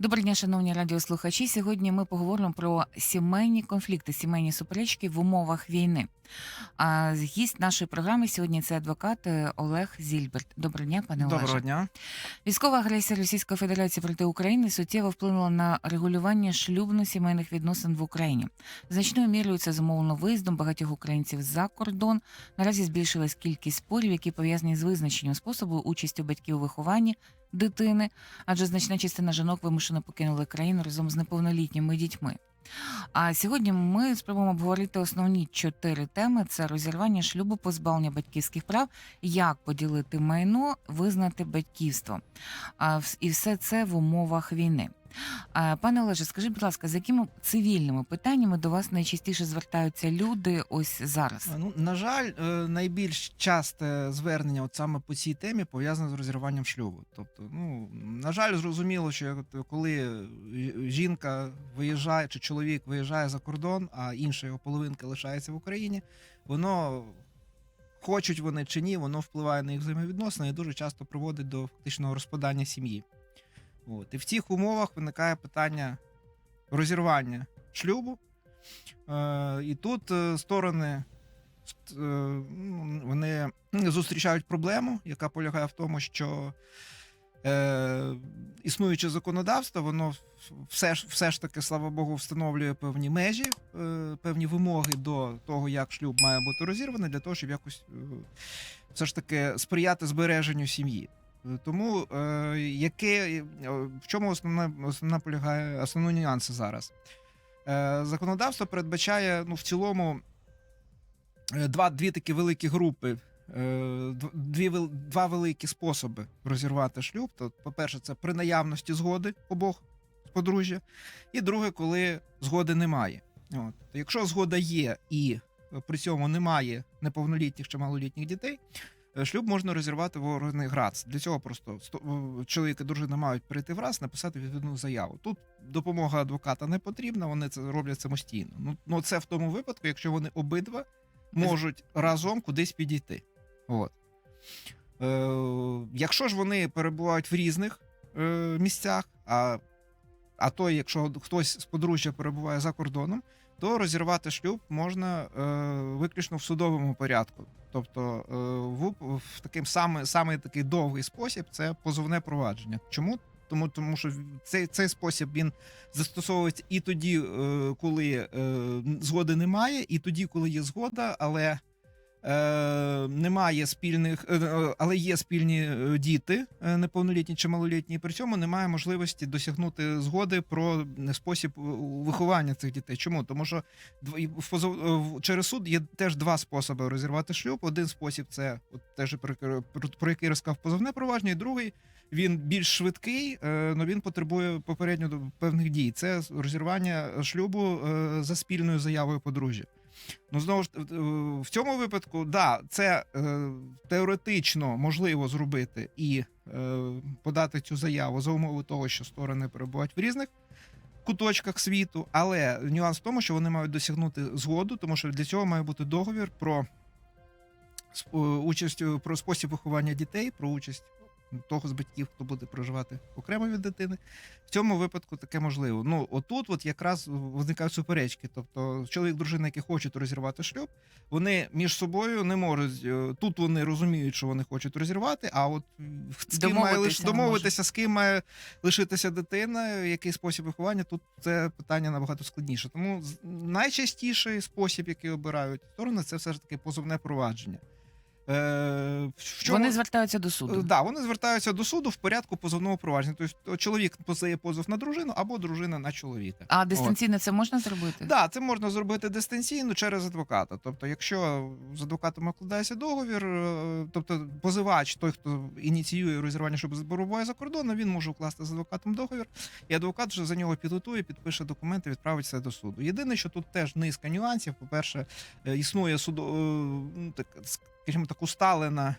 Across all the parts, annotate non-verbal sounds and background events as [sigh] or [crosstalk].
Доброго дня, шановні радіослухачі. Сьогодні ми поговоримо про сімейні конфлікти, сімейні суперечки в умовах війни. А гість нашої програми сьогодні це адвокат е, Олег Зільберт. Доброго дня, пане Доброго дня. Військова агресія Російської Федерації проти України суттєво вплинула на регулювання шлюбно-сімейних відносин в Україні. Значною мірою це зумовлено виїздом багатьох українців за кордон. Наразі збільшилась кількість спорів, які пов'язані з визначенням способу участі батьків у вихованні дитини, адже значна частина жінок вимушено покинули країну разом з неповнолітніми дітьми. А сьогодні ми спробуємо обговорити основні чотири теми: це розірвання шлюбу, позбавлення батьківських прав, як поділити майно, визнати батьківство. І все це в умовах війни. Пане Олеже, скажіть, будь ласка, з якими цивільними питаннями до вас найчастіше звертаються люди ось зараз? Ну, на жаль, е, найбільш часте звернення от саме по цій темі пов'язане з розірванням шлюбу. Тобто, ну на жаль, зрозуміло, що коли жінка виїжджає чи чоловік виїжджає за кордон, а інша його половинка лишається в Україні, воно. Хочуть вони чи ні, воно впливає на їх взаємовідносини і дуже часто приводить до фактичного розпадання сім'ї. От. І в цих умовах виникає питання розірвання шлюбу. Е, і тут е, сторони е, ну, вони зустрічають проблему, яка полягає в тому, що е, існуюче законодавство, воно все ж, все ж таки, слава Богу, встановлює певні межі, е, певні вимоги до того, як шлюб має бути розірваний, для того, щоб якось е, все ж таки сприяти збереженню сім'ї. Е, Тому е, яке, е, в чому основна, основна полягає основні нюанси зараз? Е, законодавство передбачає ну, в цілому е, два, дві такі великі групи, е, дві, два великі способи розірвати шлюб. То, по-перше, це при наявності згоди обох подружжя, і друге, коли згоди немає. От. Якщо згода є і при цьому немає неповнолітніх чи малолітніх дітей, шлюб можна розірвати в органи ГРАЦ. Для цього просто сто- е, чоловік і дружина мають прийти в РАЦ, написати відповідну заяву. Тут допомога адвоката не потрібна, вони це роблять самостійно. Ну, ну це в тому випадку, якщо вони обидва можуть разом кудись підійти. От. Е, якщо ж вони перебувають в різних е, місцях, а, а то, якщо хтось з подружжя перебуває за кордоном, то розірвати шлюб можна е, виключно в судовому порядку. Тобто, е, в, в таким саме, саме такий довгий спосіб це позовне провадження. Чому? Тому, тому що цей, цей спосіб він застосовується і тоді, е, коли е, згоди немає, і тоді, коли є згода, але е, немає спільних, е, е, але є спільні е, діти, е, неповнолітні чи малолітні, і при цьому немає можливості досягнути згоди про спосіб е, виховання цих дітей. Чому? Тому що в позов- через суд є теж два способи розірвати шлюб. Один спосіб це от теж про, про, який розказав позовне провадження, і другий він більш швидкий, але він потребує попередньо певних дій. Це розірвання шлюбу за спільною заявою подружжя. Ну, знову ж е, в цьому випадку, да, це е, теоретично можливо зробити і е, подати цю заяву за умови того, що сторони перебувають в різних куточках світу, але нюанс в тому, що вони мають досягнути згоду, тому що для цього має бути договір про участь е, про спосіб виховання дітей, про участь того з батьків, хто буде проживати окремо від дитини. В цьому випадку таке можливо. Ну отут, от якраз виникають суперечки. Тобто, чоловік, дружина, які хочуть розірвати шлюб, вони між собою не можуть. е, Тут вони розуміють, що вони хочуть розірвати, а от з ким має лиш Домовитися з ким має лишитися дитина, який спосіб виховання, тут це питання набагато складніше. Тому найчастіший спосіб, який обирають сторони, це все ж таки позовне провадження. Е, в чому- Вони звертаються до Е, суду. Да, вони звертаються до суду в порядку позовного провадження. Тобто чоловік подає позов на дружину або дружина на чоловіка. А дистанційно це можна зробити? Да, це можна зробити дистанційно через адвоката. Тобто, якщо з адвокатом укладається договір, е, тобто позивач, той, хто ініціює розірвання, щоб перебуває за кордоном, він може укласти з адвокатом договір, і адвокат вже за нього підготує, підпише документи, відправить це до суду. Єдине, що тут теж низка нюансів. По-перше, е, існує судо, е, ну, так, скажімо так, усталена.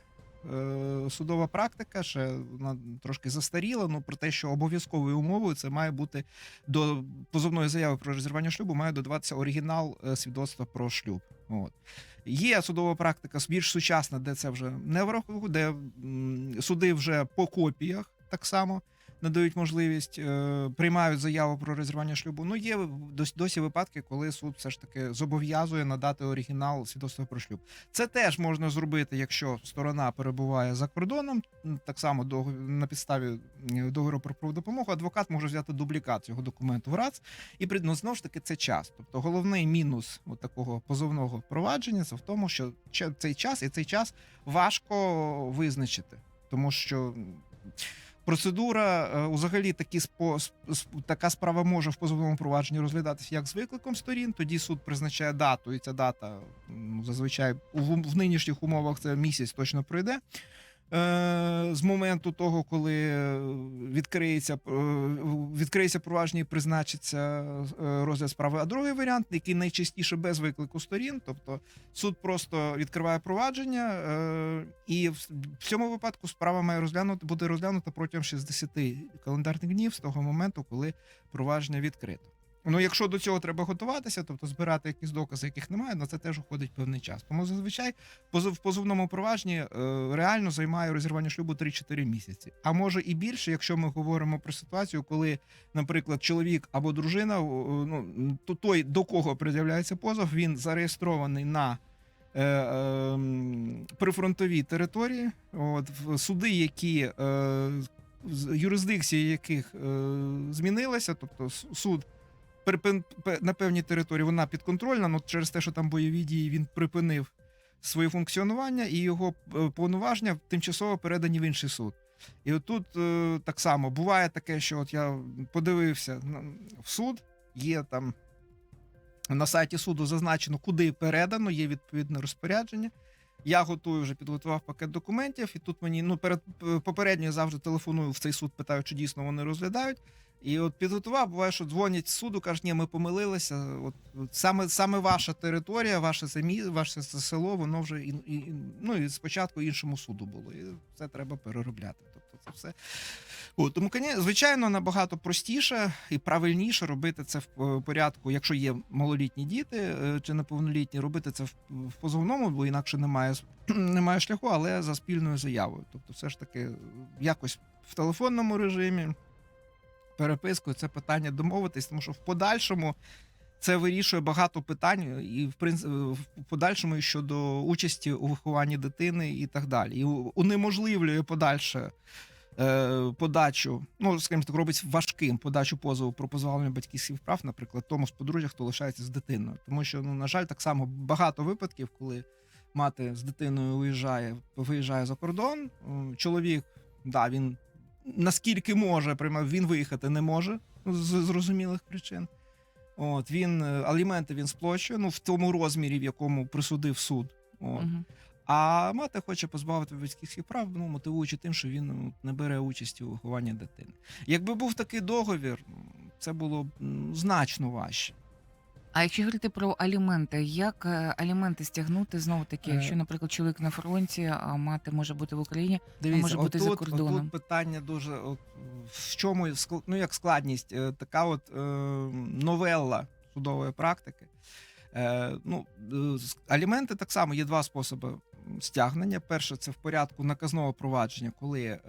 е, Судова практика ще вона трошки застаріла. Ну про те, що обов'язковою умовою це має бути до позовної заяви про розірвання шлюбу, має додаватися оригінал е, свідоцтва про шлюб. От є судова практика більш сучасна, де це вже не враховує, де м, суди вже по копіях так само надають можливість, е, приймають заяву про розірвання шлюбу. Ну, є дос- досі випадки, коли суд все ж таки зобов'язує надати оригінал свідоцтва про шлюб. Це теж можна зробити, якщо сторона перебуває за кордоном. Так само на підставі договору про праводопомогу адвокат може взяти дублікат цього документу в РАЦ і ну, знову ж таки це час. Тобто головний мінус от такого позовного провадження це в тому, що цей час і цей час важко визначити, тому що. Процедура е, взагалі такі така справа може в позовному провадженні розглядатися як з викликом сторін. Тоді суд призначає дату, і ця дата ну, зазвичай в, в нинішніх умовах це місяць точно пройде. Е, з моменту того, коли е, відкриється, е, відкриється провадження і призначиться розгляд справи. А другий варіант, який найчастіше без виклику сторін, тобто суд просто відкриває провадження, і в цьому випадку справа має розглянути, буде розглянута протягом 60 календарних днів з того моменту, коли провадження відкрито. Ну, якщо до цього треба готуватися, тобто збирати якісь докази, яких немає, на це теж уходить певний час. Тому зазвичай в позовному провадженні е, реально займає розірвання шлюбу 3-4 місяці. А може і більше, якщо ми говоримо про ситуацію, коли, наприклад, чоловік або дружина, ну то той, до кого пред'являється позов, він зареєстрований на е, е, прифронтовій території. От в суди, які е, юрисдикція яких е, змінилася, тобто суд. На певній території вона підконтрольна, ну через те, що там бойові дії він припинив своє функціонування, і його е, повноваження тимчасово передані в інший суд. І отут е, так само буває таке, що от я подивився в суд, є там на сайті суду зазначено, куди передано, є відповідне розпорядження. Я готую вже підготував пакет документів, і тут мені ну перед попередньо я завжди телефоную в цей суд, питаю, чи дійсно вони розглядають. І от підготував, буває, що дзвонять суду, кажуть, ні, ми помилилися. От, от саме саме ваша територія, ваше самі, ваше село, воно вже і, і ну і спочатку іншому суду було. І це треба переробляти. Тобто, це все. От, тому, звичайно, набагато простіше і правильніше робити це в е, порядку, якщо є малолітні діти е, чи неповнолітні, робити це в, позовному, бо інакше немає, [clears throat] немає шляху, але за спільною заявою. Тобто, все ж таки, якось в телефонному режимі перепискою це питання домовитись, тому що в подальшому це вирішує багато питань, і в принципі в подальшому і щодо участі у вихованні дитини і так далі. І унеможливлює подальше. е, Подачу, ну скажімо так, робить важким подачу позову про позбавлення батьківських прав, наприклад, тому з подружжя, хто лишається з дитиною. Тому що, ну, на жаль, так само багато випадків, коли мати з дитиною виїжджає, виїжджає за кордон. Чоловік, да, він наскільки може, приймав, він виїхати не може з зрозумілих причин. От він е, аліменти він сплачує, ну в тому розмірі, в якому присудив суд. От. Мгм. А мати хоче позбавити батьківських прав, ну мотивуючи тим, що він ну, не бере участі у вихованні дитини. Якби був такий договір, це було б значно важче. А якщо говорити про аліменти, як е, аліменти стягнути знову таки, Е. якщо, наприклад, чоловік на фронті, а мати може бути в Україні, може бути за отут, кордоном. отут питання дуже от, в чому ск- ну, як складність, е, така от е, новелла судової практики. Е, ну, е, з- аліменти так само є два способи стягнення. Перше, це в порядку наказного провадження, коли е,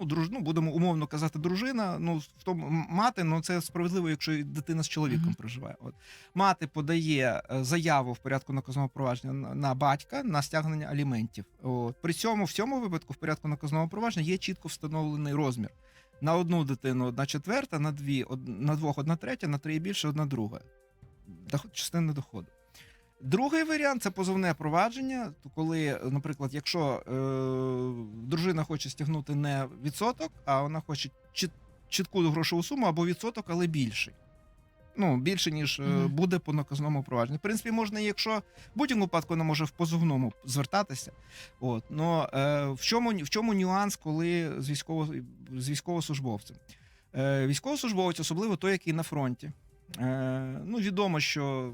ну, друж, ну, будемо умовно казати, дружина. Ну, в тому мати, ну це справедливо, якщо і дитина з чоловіком Мгм. проживає. От мати подає е, заяву в порядку наказного провадження на, на батька на стягнення аліментів. От. При цьому в цьому випадку в порядку наказного провадження є чітко встановлений розмір. На одну дитину одна четверта, на дві од, на двох одна третя, на три і більше одна друга. Доход, частина доходу. Другий варіант це позовне провадження, коли, наприклад, якщо е, дружина хоче стягнути не відсоток, а вона хоче чіт, чітку грошову суму або відсоток, але більший. Ну, більше, ніж е, Мгм. буде по наказному провадженню. В принципі, можна, якщо в будь-якому випадку вона може в позовному звертатися. От, но е, в, чому, в чому нюанс, коли з, військово, з військовослужбовцем? Е, військовослужбовець, особливо той, який на фронті. Е, ну, відомо, що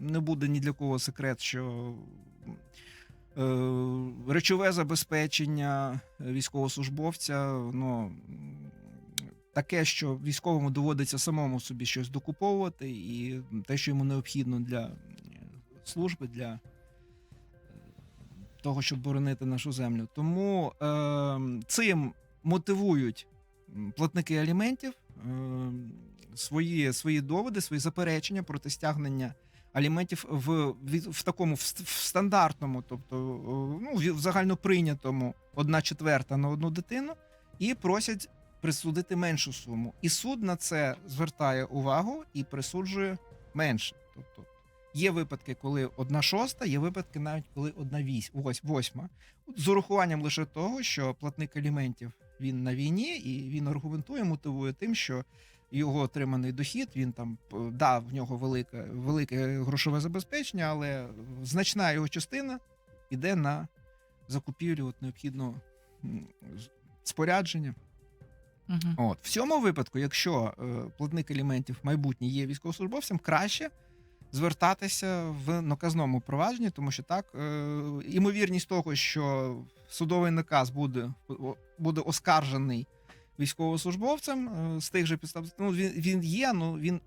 не буде ні для кого секрет, що е, речове забезпечення військовослужбовця, ну, таке, що військовому доводиться самому собі щось докуповувати, і те, що йому необхідно для служби, для е, того, щоб боронити нашу землю. Тому е, цим мотивують платники аліментів е, свої, свої доводи, свої заперечення проти стягнення аліментів в, в такому в, в стандартному, тобто е, ну, в загальноприйнятому одна четверта на одну дитину, і просять присудити меншу суму. І суд на це звертає увагу і присуджує менше. Тобто є випадки, коли одна шоста, є випадки навіть коли одна вісь, ось восьма. З урахуванням лише того, що платник аліментів він на війні, і він аргументує, мотивує тим, що його отриманий дохід, він там п- да, в нього велике, велике грошове забезпечення, але значна його частина йде на закупівлю от необхідного спорядження. Мгм. От в цьому випадку, якщо е, платник аліментів майбутній є військовослужбовцем, краще звертатися в наказному провадженні, тому що так е, імовірність того, що судовий наказ буде, буде оскаржений військовослужбовцем е, з тих же підстав, ну він, він є, ну він,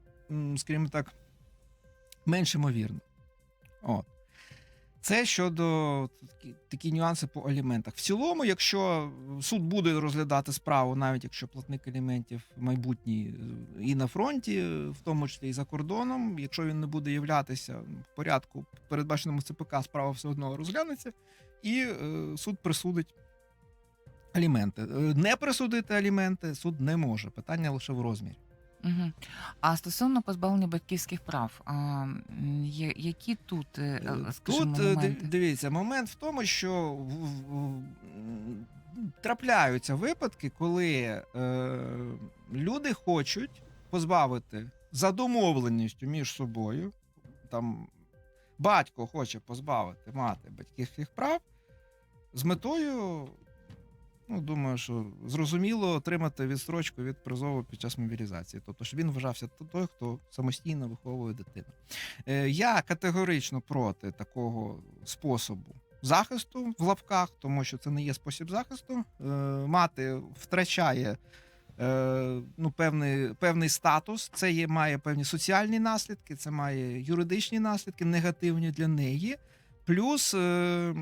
скажімо так, менш ймовірний. От. Це щодо такі, такі нюанси по аліментах. В цілому, якщо суд буде розглядати справу, навіть якщо платник аліментів майбутній е, і на фронті, е, в тому числі і за кордоном, якщо він не буде являтися в порядку, передбаченому ЦПК, справа все одно розглянеться, і е, суд присудить аліменти. Е, Не присудити аліменти суд не може. Питання лише в розмірі. Мгм. А стосовно позбавлення батьківських прав, а, які тут, е, е, скажімо, Тут моменти? дивіться, момент в тому, що в- в- м, трапляються випадки, коли е, люди хочуть позбавити за домовленістю між собою. Там батько хоче позбавити мати батьківських прав з метою. Ну, думаю, що зрозуміло отримати відстрочку від призову під час мобілізації. Тобто, що він вважався той, хто самостійно виховує дитину. Е, Я категорично проти такого способу захисту в лапках, тому що це не є спосіб захисту. Е, Мати втрачає е, ну, певний, певний статус, це є, має певні соціальні наслідки, це має юридичні наслідки, негативні для неї. Плюс. е,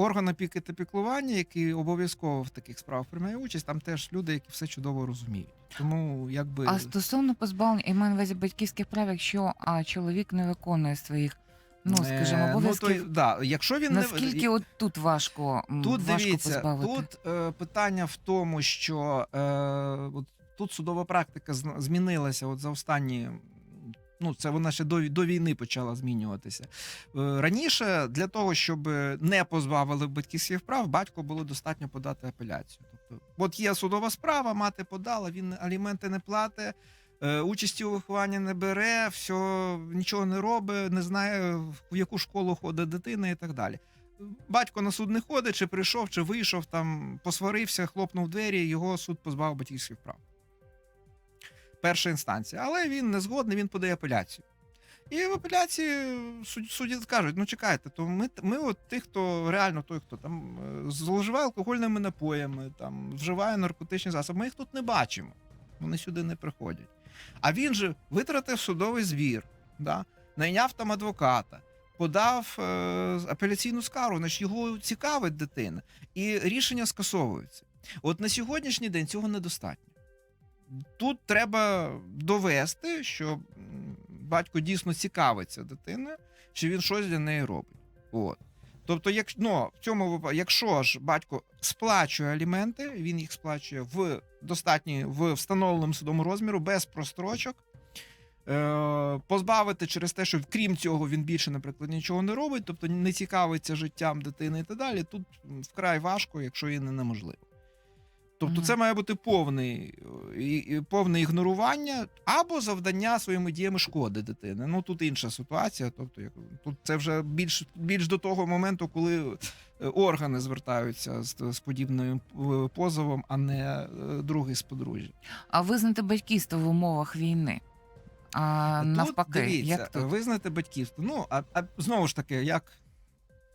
Орган опіки та піклування, який обов'язково в таких справах приймає участь, там теж люди, які все чудово розуміють. Тому якби А стосовно позбавлення, я маю на увазі батьківських прав, якщо а, чоловік не виконує своїх, ну скажімо, Е, обов'язків, Ну, то, да, якщо він наскільки не от тут важко, тут важко дивіться, позбавити? тут е, питання в тому, що е, от, тут судова практика змінилася от за останні. Ну, це вона ще до, до війни почала змінюватися. Е, Раніше для того, щоб не позбавили батьківських прав, батько було достатньо подати апеляцію. Тобто, от є судова справа, мати подала, він аліменти не платить, е, участі у вихованні не бере, все, нічого не робить, не знає, в яку школу ходить дитина і так далі. Батько на суд не ходить, чи прийшов, чи вийшов, там посварився, хлопнув двері, його суд позбав батьківських прав. Перша інстанція. Але він не згодний, він подає апеляцію. І в апеляції суд- судді скажуть: ну чекайте, то ми, ми от тих, хто реально той, хто там е, зловживає алкогольними напоями, там вживає наркотичні засоби, ми їх тут не бачимо. Вони сюди не приходять. А він же витратив судовий звір, да? найняв там адвоката, подав е, апеляційну скаргу, значить його цікавить дитина, і рішення скасовується. От на сьогоднішній день цього недостатньо. Тут треба довести, що батько дійсно цікавиться дитиною, чи він щось для неї робить. От. Тобто, як, ну, в цьому випадку, якщо ж батько сплачує аліменти, він їх сплачує в достатній в встановленому судом розміру без прострочок. Е, позбавити через те, що крім цього він більше, наприклад, нічого не робить, тобто не цікавиться життям дитини і так далі. Тут вкрай важко, якщо і не неможливо. Тобто, це має бути повний, е, повне ігнорування або завдання своїми діями шкоди дитини. Ну тут інша ситуація. Тобто, як- тут це вже більш, більш до того моменту, коли е, органи звертаються з, з подібним е, позовом, а не другий з подружжя. А визнати батьківство в умовах війни. А Тут, навпаки, дивіться, як тут? визнати батьківство. Ну, а, а знову ж таки, як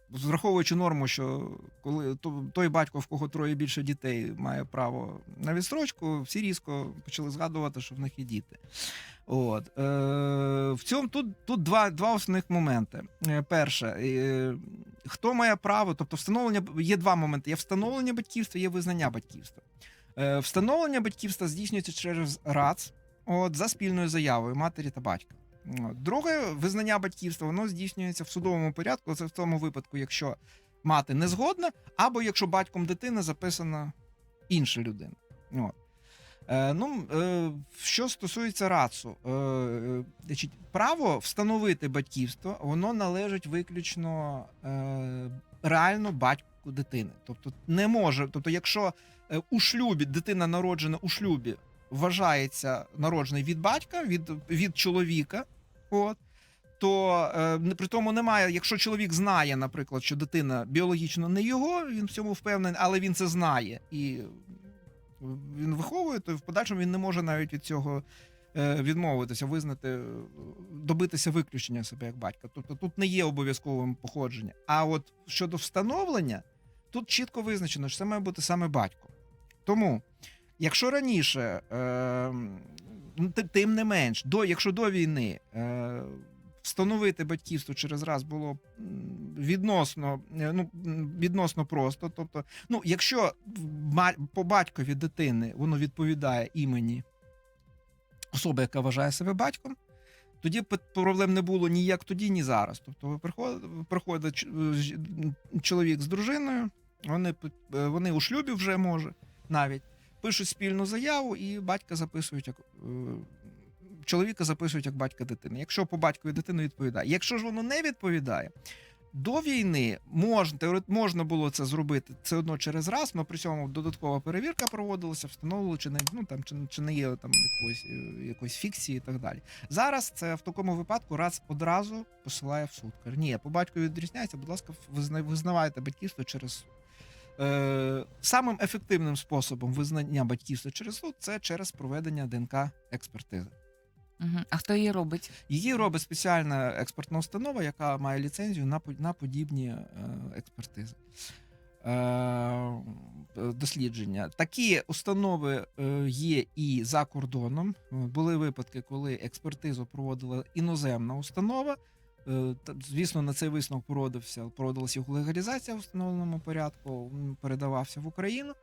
враховуючи норму, що коли той батько, в кого троє більше дітей, має право на відстрочку, всі різко почали згадувати, що в них є діти. От. Е, в цьому тут, тут два, два основних моменти. Е, перше, е, хто має право, тобто встановлення є два моменти: є встановлення батьківства, є визнання батьківства. Е, встановлення батьківства здійснюється через РАЦ от, за спільною заявою матері та батька. Друге, визнання батьківства воно здійснюється в судовому порядку. Це в тому випадку, якщо мати не згодна, або якщо батьком дитини записана інша людина. От. Е, ну, е, що стосується РАЦу, е, е, значить, право встановити батьківство, воно належить виключно е, реально батьку дитини. Тобто не може, тобто, якщо е, у шлюбі дитина народжена у шлюбі вважається народжений від батька, від, від чоловіка, от, то е, при тому немає, якщо чоловік знає, наприклад, що дитина біологічно не його, він в цьому впевнений, але він це знає і він виховує, то в подальшому він не може навіть від цього е, відмовитися, визнати, е, добитися виключення себе як батька. Тобто тут не є обов'язковим походження. А от щодо встановлення, тут чітко визначено, що це має бути саме батько. Тому, якщо раніше, е, тим не менш, до, якщо до війни е, встановити батьківство через раз було відносно, е, ну, відносно просто. Тобто, ну, якщо по батькові дитини воно відповідає імені особи, яка вважає себе батьком, тоді проблем не було ні як тоді, ні зараз. Тобто, приходить, приходить чоловік з дружиною, вони, е, вони у шлюбі вже може навіть пишуть спільну заяву, і батька записують як. е, Чоловіка записують як батька дитини. Якщо по батькові дитина відповідає. Якщо ж воно не відповідає, до війни можна, можна було це зробити все одно через раз, але при цьому додаткова перевірка проводилася, встановили, чи не, ну, там, чи, чи не є там якоїсь, е, якоїсь фікції і так далі. Зараз це в такому випадку раз одразу посилає в суд. Ні, по батькові відрізняється, будь ласка, визна- визнавайте батьківство через. Е, самим ефективним способом визнання батьківства через суд це через проведення ДНК експертизи. Угу. А хто її робить? Її робить спеціальна експертна установа, яка має ліцензію на, на подібні е, експертизи. Е, дослідження. Такі установи е, є і за кордоном. Були випадки, коли експертизу проводила іноземна установа. Е, Звісно, на цей висновок проводився, проводилася його легалізація в встановленому порядку, передавався в Україну,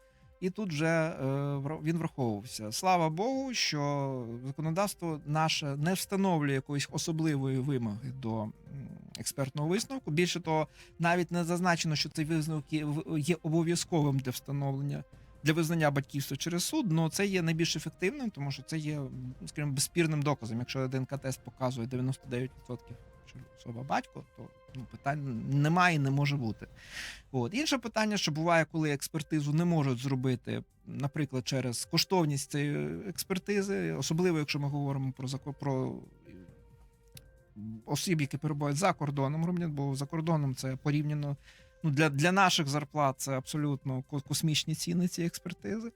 і тут вже е, він враховувався. Слава Богу, що законодавство наше не встановлює якоїсь особливої вимоги до експертного висновку. Більше того, навіть не зазначено, що цей висновок є, обов'язковим для встановлення. Для визнання батьківства через суд, ну це є найбільш ефективним, тому що це є, скажімо, безспірним доказом. Якщо ДНК-тест показує 99%, що особа батько, то ну, питань немає і не може бути. От. Інше питання, що буває, коли експертизу не можуть зробити, наприклад, через коштовність цієї експертизи, особливо якщо ми говоримо про зако- про осіб, які перебувають за кордоном, громадян, бо за кордоном це порівняно ну, для, для наших зарплат це абсолютно космічні ціни цієї експертизи.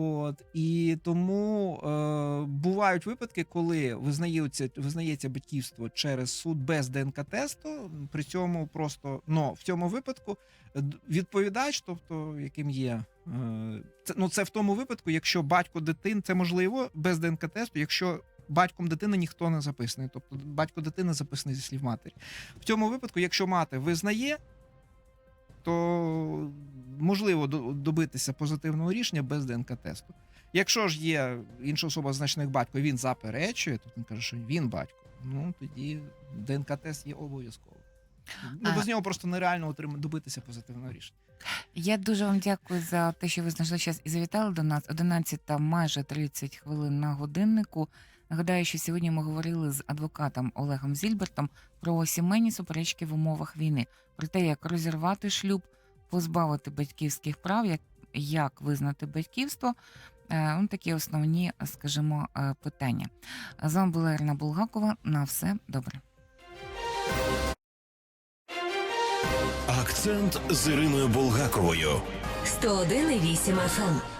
От і тому е, бувають випадки, коли визнається, визнається батьківство через суд без ДНК-тесту. При цьому просто ну, в цьому випадку е, відповідач, тобто яким є е, це, ну це в тому випадку, якщо батько дитини, це можливо без ДНК-тесту, якщо батьком дитини ніхто не записаний, тобто батько дитини записаний зі слів матері. В цьому випадку, якщо мати визнає, то можливо добитися позитивного рішення без ДНК-тесту. Якщо ж є інша особа значна як батько, він заперечує, то він каже, що він батько. Ну тоді ДНК-тест є обов'язково. Ну, без нього просто нереально отримати добитися позитивного рішення. Я дуже вам дякую за те, що ви знайшли час і завітали до нас. 11 та майже 30 хвилин на годиннику. Нагадаю, що сьогодні ми говорили з адвокатом Олегом Зільбертом про сімейні суперечки в умовах війни, про те, як розірвати шлюб, позбавити батьківських прав, як, як визнати батьківство. Е, ну, такі основні, скажімо, е, питання. З вами була Ірина Булгакова. На все добре. Акцент з Іриною Булгаковою. 101,8 FM.